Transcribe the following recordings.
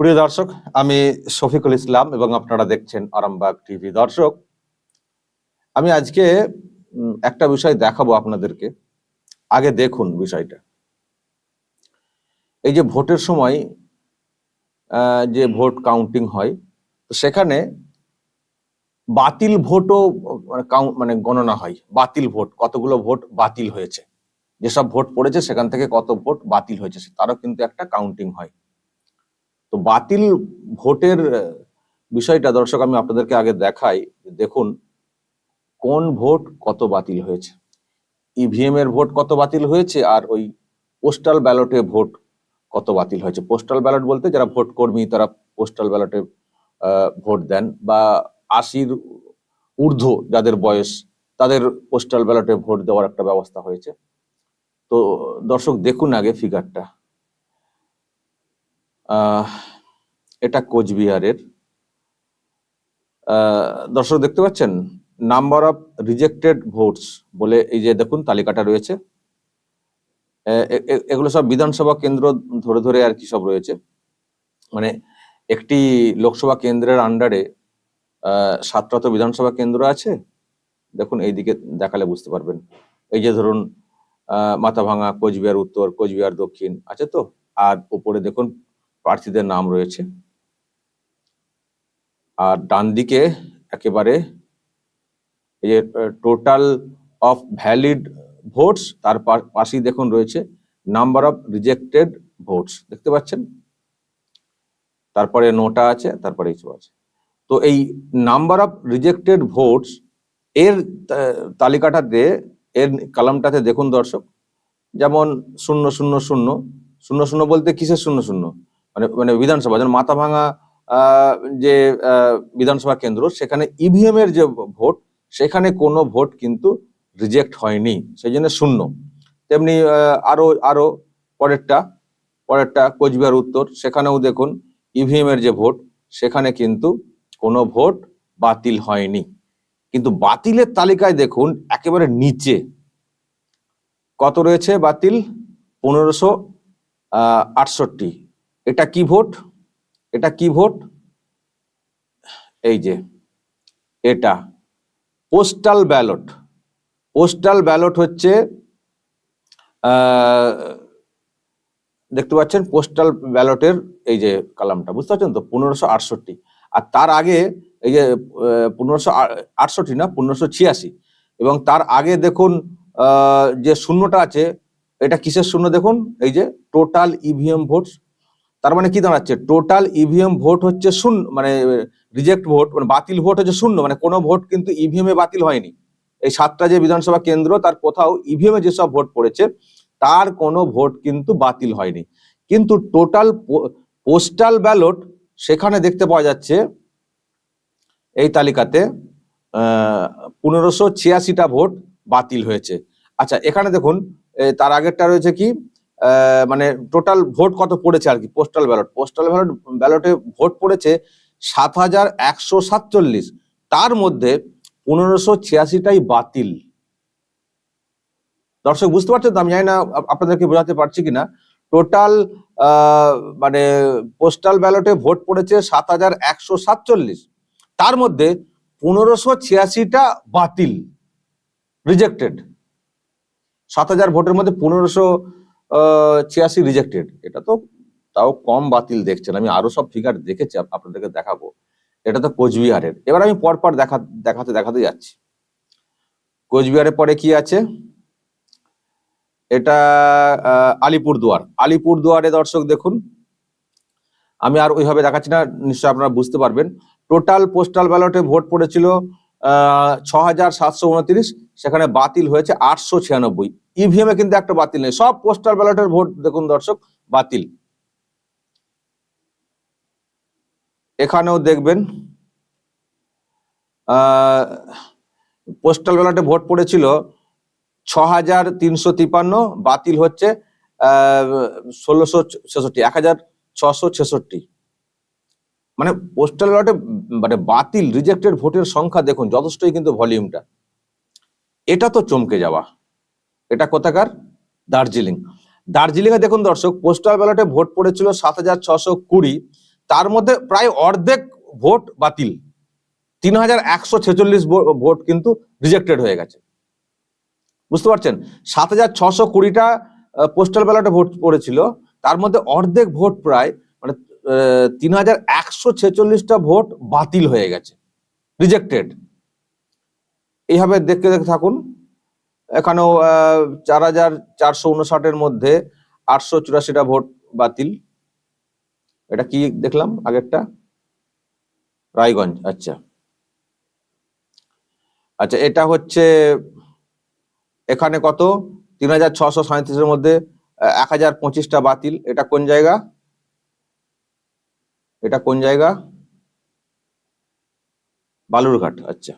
প্রিয় দর্শক, আমি শফিকুল ইসলাম এবং আপনারা দেখছেন আরামবাগ টিভি দর্শক। আমি আজকে একটা বিষয় দেখাবো আপনাদেরকে। আগে দেখুন বিষয়টা। এই যে ভোটের সময় যে ভোট কাউন্টিং হয়, তো সেখানে বাতিল ভোটও মানে মানে গণনা হয়। বাতিল ভোট, কতগুলো ভোট বাতিল হয়েছে। যেসব ভোট পড়েছে, সেখান থেকে কত ভোট বাতিল হয়েছে, তারও কিন্তু একটা কাউন্টিং হয়। তো বাতিল ভোটের বিষয়টা দর্শক আমি আপনাদেরকে আগে দেখাই দেখুন, কোন ভোট কত বাতিল হয়েছে? ইভিএম এর ভোট কত বাতিল হয়েছে আর ওই পোস্টাল ব্যালটে ভোট কত বাতিল হয়েছে? পোস্টাল ব্যালট বলতে যারা ভোট কর্মী, তারা পোস্টাল ব্যালটে ভোট দেন বা আশির ঊর্ধ্ব যাদের বয়স, তাদের পোস্টাল ব্যালটে ভোট দেওয়ার একটা ব্যবস্থা হয়েছে। তো দর্শক দেখুন আগে ফিগারটা এটা কোচবিহারের। দর্শক দেখতে পাচ্ছেন? নাম্বার অফ রিজেক্টেড ভোটস বলে এই যে দেখুন, তালিকাটা রয়েছে। এগুলো সব বিধানসভা কেন্দ্র ধরে ধরে আর কি সব রয়েছে। মানে একটি লোকসভা কেন্দ্রের আন্ডারে সাতটা তো বিধানসভা কেন্দ্র আছে। দেখুন, এইদিকে দেখালে বুঝতে পারবেন। এই যে ধরুন মাথাভাঙা কোচবিহার উত্তর, কোচবিহার দক্ষিণ আছে তো? আর উপরে দেখুন প্রার্থীদের নাম রয়েছে। আর ডান দিকে একেবারে এই যে টোটাল অফ ভ্যালিড ভোটস তার পাশেই দেখুন রয়েছে নাম্বার অফ রিজেক্টেড ভোটস দেখতে পাচ্ছেন? তারপরে নোটা আছে, তারপরে কিছু আছে। তো এই নাম্বার অফ রিজেক্টেড ভোটস এর তালিকাটাতে, এর কলামটাতে দেখুন দর্শক, যেমন শূন্য শূন্য শূন্য শূন্য শূন্য বলতে কিসের শূন্য শূন্য? মানে মানে বিধানসভা যেমন মাথা ভাঙা যে বিধানসভা কেন্দ্র, সেখানে ইভিএম এর যে ভোট, সেখানে কোনো ভোট কিন্তু রিজেক্ট হয়নি। সেই জন্য শূন্য। তেমনি আরও আরও পরেরটা পরেরটা কোচবিহার উত্তর, সেখানেও দেখুন ইভিএম এর যে ভোট, সেখানে কিন্তু কোনো ভোট বাতিল হয়নি। কিন্তু বাতিলের তালিকায় দেখুন, একেবারে নিচে। কত রয়েছে বাতিল? পনেরোশো আটষট্টি। এটা কি ভোট? এটা কি ভোট? এই যে, এটা পোস্টাল ব্যালট পোস্টাল ব্যালট হচ্ছে দেখতে পাচ্ছেন পোস্টাল ব্যালটের এই যে কালামটা, বুঝতে পারছেন তো? পনেরোশো আটষট্টি। আর তার আগে এই যে পনেরোশো আটষট্টি না, পনেরোশো ছিয়াশি। এবং তার আগে দেখুন যে শূন্যটা আছে, এটা কিসের শূন্য দেখুন? এই যে টোটাল ইভিএম ভোট তার মানে কি দাঁড়াচ্ছে? টোটাল ইভিএম ভোট হচ্ছে শূন্য মানে রিজেক্ট ভোট মানে বাতিল ভোট হচ্ছে শূন্য মানে কোনো ভোট কিন্তু ইভিএম এ বাতিল হয়নি। এই সাতটা যে বিধানসভা কেন্দ্র, তার কোথাও ইভিএম এ যেসব ভোট পড়েছে, তার কোনো ভোট কিন্তু বাতিল হয়নি। কিন্তু টোটাল পোস্টাল ব্যালট সেখানে দেখতে পাওয়া যাচ্ছে, এই তালিকাতে পনেরোশো ছিয়াশিটা ভোট বাতিল হয়েছে। আচ্ছা এখানে দেখুন তার আগেরটা রয়েছে কি? মানে টোটাল ভোট কত পড়েছে আর কি? পোস্টাল ব্যালট পোস্টাল ব্যালট ব্যালটে ভোট পড়েছে সাত হাজার একশো সাতচল্লিশ। তার মধ্যে পনেরোশো ছিয়াশিটাই বাতিল। দর্শক, বুঝতে পারছেন তো? আমি জানি না আপনাদেরকে বোঝাতে পারছি কিনা। টোটাল মানে পোস্টাল ব্যালটে ভোট পড়েছে সাত হাজার একশো সাতচল্লিশ। তার মধ্যে পনেরোশো ছিয়াশিটা বাতিল রিজেক্টেড সাত হাজার ভোটের মধ্যে পনেরোশো ছিয়াশি রিজেক্টেড এটা তো তাও কম বাতিল দেখছেন। আমি আরও সব ফিগার দেখেছি আপনাদেরকে দেখাবো। এটা তো কোচবিহারের। এবার আমি পরপর দেখা দেখাতে দেখাতে যাচ্ছি। কোচবিহারের পরে কি আছে? এটা আলিপুরদুয়ার। আলিপুরদুয়ারে দর্শক দেখুন। আমি আর ওইভাবে দেখাচ্ছি না, নিশ্চয়ই আপনারা বুঝতে পারবেন। টোটাল পোস্টাল ব্যালটে ভোট পড়েছিল ছ হাজার সাতশো উনত্রিশ। সেখানে বাতিল হয়েছে আটশো ছিয়ানব্বই। ইভিএম এ কিন্তু একটা বাতিল নেই। সব পোস্টাল ব্যালটের ভোট দেখুন দর্শক, বাতিল। এখানেও দেখবেন পোস্টাল ব্যালটে ভোট পড়েছিল ছ হাজার তিনশো তিপান্ন, বাতিল হচ্ছে ষোলোশো ছেষট্টি এক হাজার ছশো ছেষট্টি। মানে পোস্টাল ব্যালটে মানে বাতিল রিজেক্টেড ভোটের সংখ্যা দেখুন, যথেষ্টই কিন্তু ভলিউমটা এটা তো চমকে যাওয়া। এটা কোথাকার? দার্জিলিং। দার্জিলিং এ দেখুন দর্শক পোস্টাল ব্যালটে ভোট পড়েছিল সাত হাজার ছশো কুড়ি। তার মধ্যে প্রায় অর্ধেক ভোট বাতিল। তিন হাজার একশো ছেচল্লিশ ভোট কিন্তু রিজেক্টেড হয়ে গেছে। বুঝতে পারছেন? সাত হাজার ছশো কুড়িটা পোস্টাল ব্যালটে ভোট পড়েছিল। তার মধ্যে অর্ধেক ভোট প্রায় মানে তিন হাজার একশো ছেচল্লিশটা ভোট বাতিল হয়ে গেছে। রিজেক্টেড এইভাবে দেখতে দেখতে থাকুন। এখানেও চার হাজার চারশো উনষাটের মধ্যে আটশো চুরাশিটা ভোট বাতিল। এটা কি দেখলাম আগেরটা? রায়গঞ্জ আচ্ছা। আচ্ছা এটা হচ্ছে এখানে কত? তিন হাজার ছশো সাঁত্রিশের মধ্যে এক হাজার পঁচিশটা বাতিল। এটা কোন জায়গা? এটা কোন জায়গা? বালুরঘাট আচ্ছা।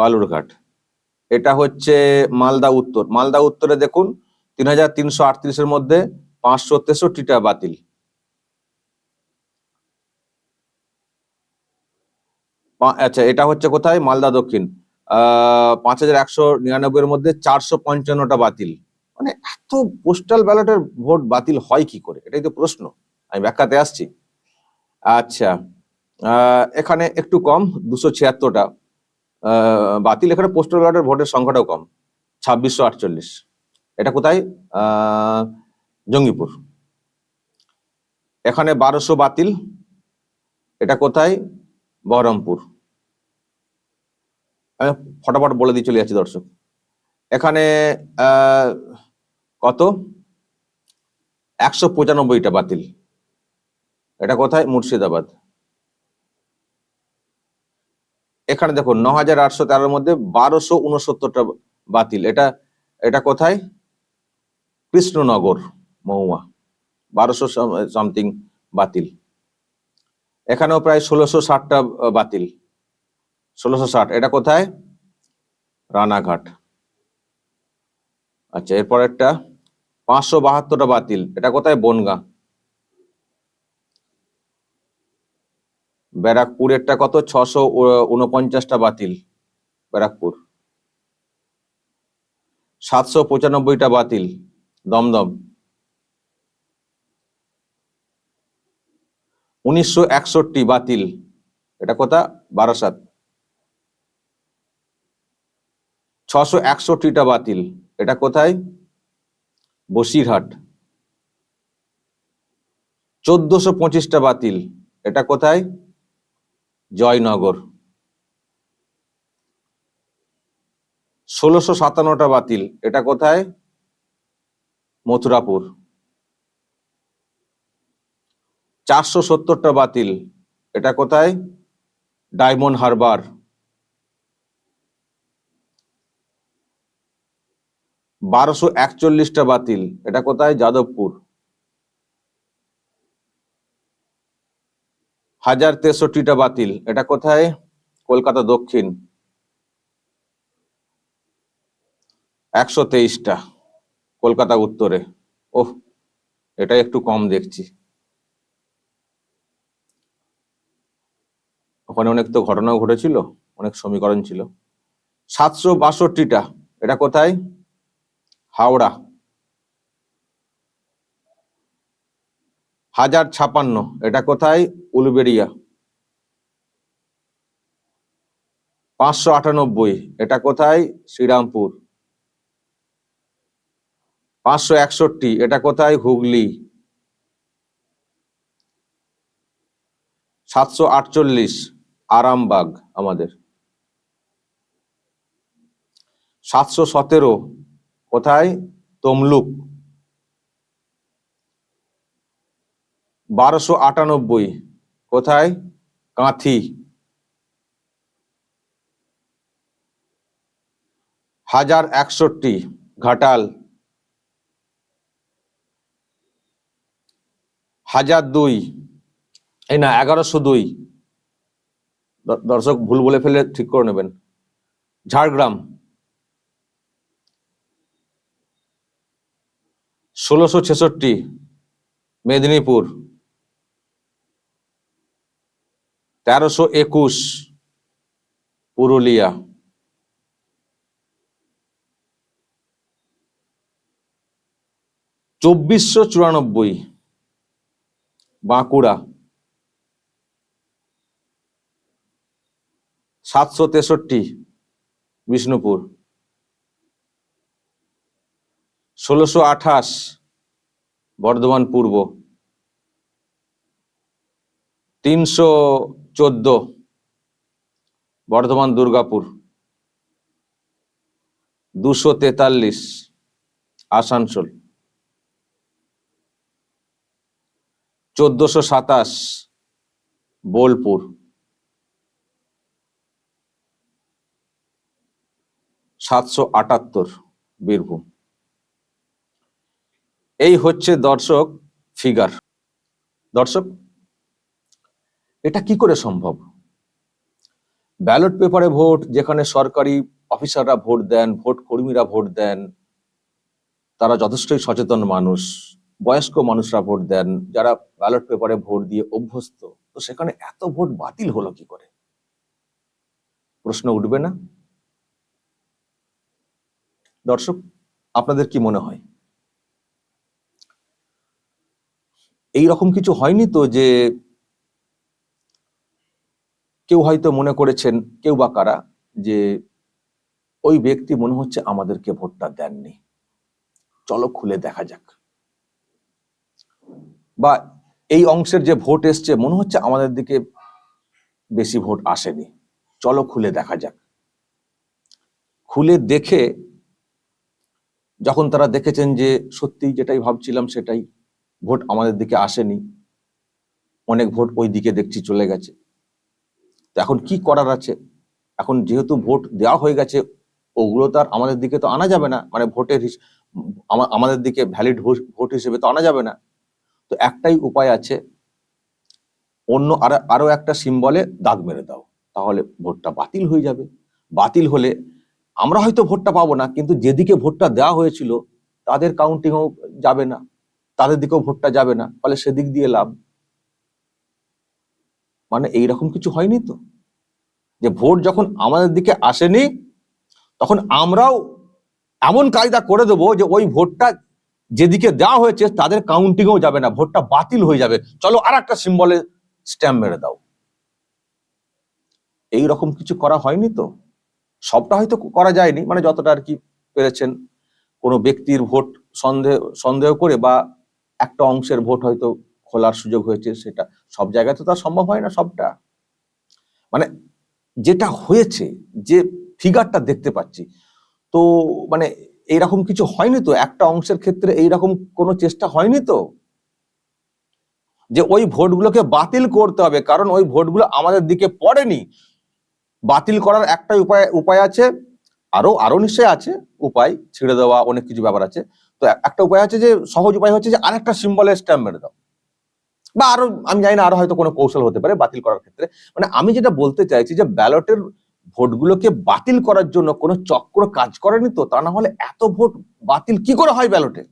বালুরঘাট। এটা হচ্ছে মালদা উত্তর। মালদা উত্তরে দেখুন, তিন হাজার তিনশো আটত্রিশের মধ্যে পাঁচশো তেষট্টিটা বাতিল। আচ্ছা এটা হচ্ছে কোথায়? মালদা দক্ষিণ। পাঁচ হাজার একশো নিরানব্বই এর মধ্যে চারশো পঞ্চান্নটা বাতিল। মানে এত পোস্টাল ব্যালটের ভোট বাতিল হয় কি করে? এটাই তো প্রশ্ন। আমি ব্যাখ্যাতে আসছি। আচ্ছা এখানে একটু কম, দুশো ছিয়াত্তরটা। বাতিল এখানে পোস্টাল ব্যালটের ভোটের সংখ্যাটাও কম, ছাব্বিশশো আটচল্লিশ। এটা কোথায়? জঙ্গিপুর। এখানে বারোশো বাতিল, এটা কোথায়? বহরমপুর। আমি ফটাফট বলে দিয়ে চলে যাচ্ছি, দর্শক। এখানে কত? একশো পঁচানব্বইটা বাতিল। এটা কোথায়? মুর্শিদাবাদ। এখানে দেখুন ন হাজার আটশো তেরোর মধ্যে বারোশো উনসত্তরটা বাতিল। এটা এটা কোথায়? কৃষ্ণনগর, মহুয়া। বারোশো সামথিং বাতিল। এখানেও প্রায় ষোলোশো ষাটটা বাতিল। ষোলোশো ষাট, এটা কোথায়? রানাঘাট। আচ্ছা এরপর একটা, পাঁচশো বাহাত্তরটা বাতিল। এটা কোথায়? বনগা। ব্যারাকপুরেরটা কত? ছশো উনপঞ্চাশটা বাতিল, ব্যারাকপুর। সাতশো পঁচানব্বইটা বাতিল, দমদম। উনিশশো একষট্টি বাতিল, এটা কোথা? বারাসাত। ছশো একষট্টিটা বাতিল, এটা কোথায়? বসিরহাট। চোদ্দশো পঁচিশটা বাতিল, এটা কোথায়? জয়নগর। ষোলোশো সাতান্নটা বাতিল, এটা কোথায়? মথুরাপুর। চারশো সত্তরটা বাতিল, এটা কোথায়? ডায়মন্ড হারবার। বারোশো একচল্লিশটা বাতিল, এটা কোথায়? যাদবপুর। হাজার তেষট্টিটা বাতিল। এটা কোথায়? কলকাতা দক্ষিণ। একশো তেইশটা। কলকাতা উত্তরে। ওহ, এটা একটু কম দেখছি। ওখানে অনেক তো ঘটনাও ঘটেছিল, অনেক সমীকরণ ছিল। সাতশো বাষট্টিটা। এটা কোথায়? হাওড়া। হাজার ছাপান্ন। এটা কোথায়? উলবেড়িয়া। পাঁচশো আটানব্বই। এটা কোথায়? শ্রীরামপুর। পাঁচশো একষট্টি। এটা কোথায়? হুগলি। সাতশো আটচল্লিশ। আরামবাগ আমাদের। সাতশো সতেরো। কোথায়? তমলুক। বারোশো আটানব্বই। কোথায়? কাঁথি। হাজার একষট্টি, ঘাটাল। হাজার দুই, এই না, এগারোশো দুই। দর্শক ভুল বলে ফেলে ঠিক করে নেবেন। ঝাড়গ্রাম। ষোলোশো ছেষট্টি, মেদিনীপুর। তেরোশো একুশ পুরুলিয়া। চব্বিশশো চুরানব্বই বাঁকুড়া। সাতশো তেষট্টি বিষ্ণুপুর। ষোলোশো আঠাশ বর্ধমান পূর্ব। তিনশো চোদ্দ, বর্ধমান দুর্গাপুর। দুশো তেতাল্লিশ, আসানসোল। চোদ্দশো সাতাশ, বোলপুর। সাতশো আটাত্তর, বীরভূম। এই হচ্ছে দর্শক ফিগার দর্শক এটা কি করে সম্ভব? ব্যালট পেপারে ভোট, যেখানে সরকারি অফিসাররা ভোট দেন, ভোট কর্মীরা ভোট দেন, তারা যথেষ্টই সচেতন মানুষ, বয়স্ক মানুষরা ভোট দেন, যারা ব্যালট পেপারে ভোট দিয়ে অভ্যস্ত। তো সেখানে এত ভোট বাতিল হলো কি করে? প্রশ্ন উঠবে না? দর্শক, আপনাদের কি মনে হয়? এই রকম কিছু হয়নি তো যে কেউ হয়তো মনে করেছেন, কেউ বা কারা, যে ওই ব্যক্তি মনে হচ্ছে আমাদেরকে ভোটটা দেননি। চলো খুলে দেখা যাক। বা এই অংশের যে ভোট এসছে, মনে হচ্ছে আমাদের দিকে বেশি ভোট আসেনি। চলো খুলে দেখা যাক। খুলে দেখে যখন তারা দেখেছেন যে সত্যি যেটাই ভাবছিলাম সেটাই ভোট আমাদের দিকে আসেনি, অনেক ভোট ওই দিকে দেখছি চলে গেছে। তো এখন কি করার আছে? এখন যেহেতু ভোট দেওয়া হয়ে গেছে, ওগুলো তো আর আমাদের দিকে তো আনা যাবে না। মানে ভোটের আমাদের দিকে ভ্যালিড ভোট হিসেবে তো আনা যাবে না। তো একটাই উপায় আছে, অন্য আর, আরও একটা সিম্বলে দাগ মেরে দাও। তাহলে ভোটটা বাতিল হয়ে যাবে। বাতিল হলে আমরা হয়তো ভোটটা পাবো না, কিন্তু যেদিকে ভোটটা দেওয়া হয়েছিল, তাদের কাউন্টিংও যাবে না। তাদের দিকেও ভোটটা যাবে না। ফলে সেদিক দিয়ে লাভ। মানে এইরকম কিছু হয়নি তো? যে ভোট যখন আমাদের দিকে আসেনি, তখন আমরাও এমন কায়দা করে দেবো যে ওই ভোটটা যেদিকে দেওয়া হয়েছে তাদের কাউন্টিংও যাবে না, ভোটটা বাতিল হয়ে যাবে। চলো আর একটা সিম্বলে স্ট্যাম্প মেরে দাও। এই রকম কিছু করা হয়নি তো? সবটা হয়তো করা যায়নি মানে যতটা আর কি পেরেছেন। কোনো ব্যক্তির ভোট সন্দেহ সন্দেহ করে বা একটা অংশের ভোট হয়তো খোলার সুযোগ হয়েছে সেটা। সব জায়গায় তো তা সম্ভব হয় না সবটা। মানে যেটা হয়েছে, যে ফিগারটা দেখতে পাচ্ছি, তো মানে এইরকম কিছু হয়নি তো? একটা অংশের ক্ষেত্রে এইরকম কোনো চেষ্টা হয়নি তো? যে ওই ভোটগুলোকে বাতিল করতে হবে, কারণ ওই ভোটগুলো আমাদের দিকে পড়েনি। বাতিল করার একটাই উপায় উপায় আছে, আরও আরও নিশ্চয় আছে উপায়, ছেড়ে দেওয়া অনেক কিছু ব্যাপার আছে। তো একটা উপায় আছে যে, সহজ উপায় হচ্ছে যে আরেকটা সিম্বলের স্ট্যাম্প মেরে দাও। বা আরও, আমি জানি না আরও হয়তো কোনো কৌশল হতে পারে বাতিল করার ক্ষেত্রে। মানে আমি যেটা বলতে চাইছি যে ব্যালটের ভোটগুলোকে বাতিল করার জন্য কোনো চক্র কাজ করেনি তো? তা না হলে এত ভোট বাতিল কি করে হয় ব্যালটে?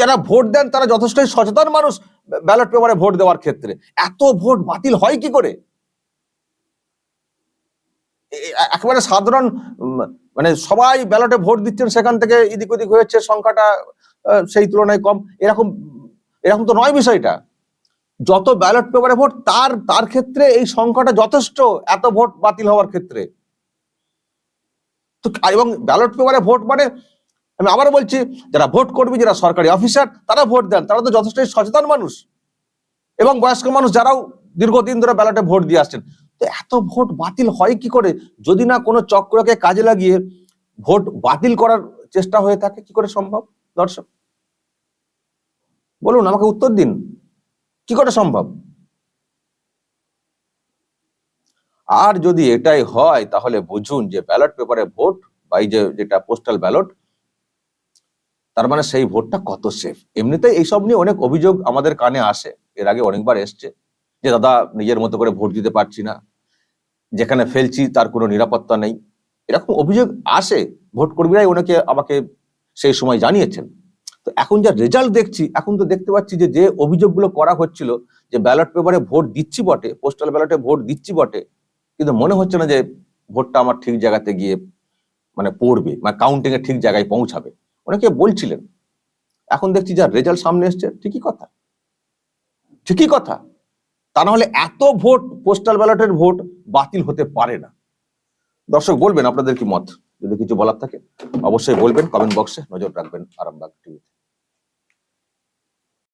যারা ভোট দেন তারা যথেষ্টই সচেতন মানুষ ব্যালট পেপারে ভোট দেওয়ার ক্ষেত্রে। এত ভোট বাতিল হয় কি করে? একেবারে সাধারণ মানে সবাই ব্যালটে ভোট দিচ্ছেন, সেখান থেকে এদিক ওদিক হয়েছে, সংখ্যাটা সেই তুলনায় কম। এরকম এরকম তো নয় বিষয়টা। যত ব্যালট পেপারে ভোট তার তার ক্ষেত্রে এই সংখ্যাটা যথেষ্ট এত ভোট বাতিল হওয়ার ক্ষেত্রে। তো এবং ব্যালট পেপারে ভোট মানে আমি আবার বলছি, যারা ভোট করবে, যারা সরকারি অফিসার তারা ভোট দেন, তারা তো যথেষ্ট সচেতন মানুষ। এবং বয়স্ক মানুষ যারাও দীর্ঘদিন ধরে ব্যালটে ভোট দিয়ে আসছেন। তো এত ভোট বাতিল হয় কি করে? যদি না কোনো চক্রকে কাজে লাগিয়ে ভোট বাতিল করার চেষ্টা হয়ে থাকে, কি করে সম্ভব, দর্শক? বলুন, আমাকে উত্তর দিন। কি করে সম্ভব? আর যদি এটাই হয়, তাহলে বুঝুন যে ব্যালট পেপারে ভোট বা এই যে যেটা পোস্টাল ব্যালট, তার মানে সেই ভোটটা কত সেফ। এমনিতেই এইসব নিয়ে অনেক অভিযোগ আমাদের কানে আসে। এর আগে অনেকবার এসছে যে, দাদা, নিজের মতো করে ভোট দিতে পারছি না। যেখানে ফেলছি, তার কোনো নিরাপত্তা নেই। এরকম অভিযোগ আসে। ভোট কর্মীরাই ওনাকে আমাকে সেই সময় জানিয়েছেন। তো এখন যা রেজাল্ট দেখছি, এখন তো দেখতে পাচ্ছি যে যে অভিযোগগুলো করা হচ্ছিল যে ব্যালট পেপারে ভোট দিচ্ছি বটে পোস্টাল ব্যালটে ভোট দিচ্ছি বটে, কিন্তু মনে হচ্ছে না যে ভোটটা আমার ঠিক জায়গাতে গিয়ে মানে পড়বে মানে কাউন্টিং এর ঠিক জায়গায় পৌঁছাবে। অনেকে বলছিলেন, এখন দেখছি যা রেজাল্ট সামনে এসছে, ঠিকই কথা। ঠিকই কথা। তা না হলে এত ভোট পোস্টাল ব্যালটের ভোট বাতিল হতে পারে না। দর্শক, বলবেন আপনাদের কি মত? যদি কিছু বলার থাকে, অবশ্যই বলবেন কমেন্ট বক্সে নজর রাখবেন আরামবাগ টিভিতে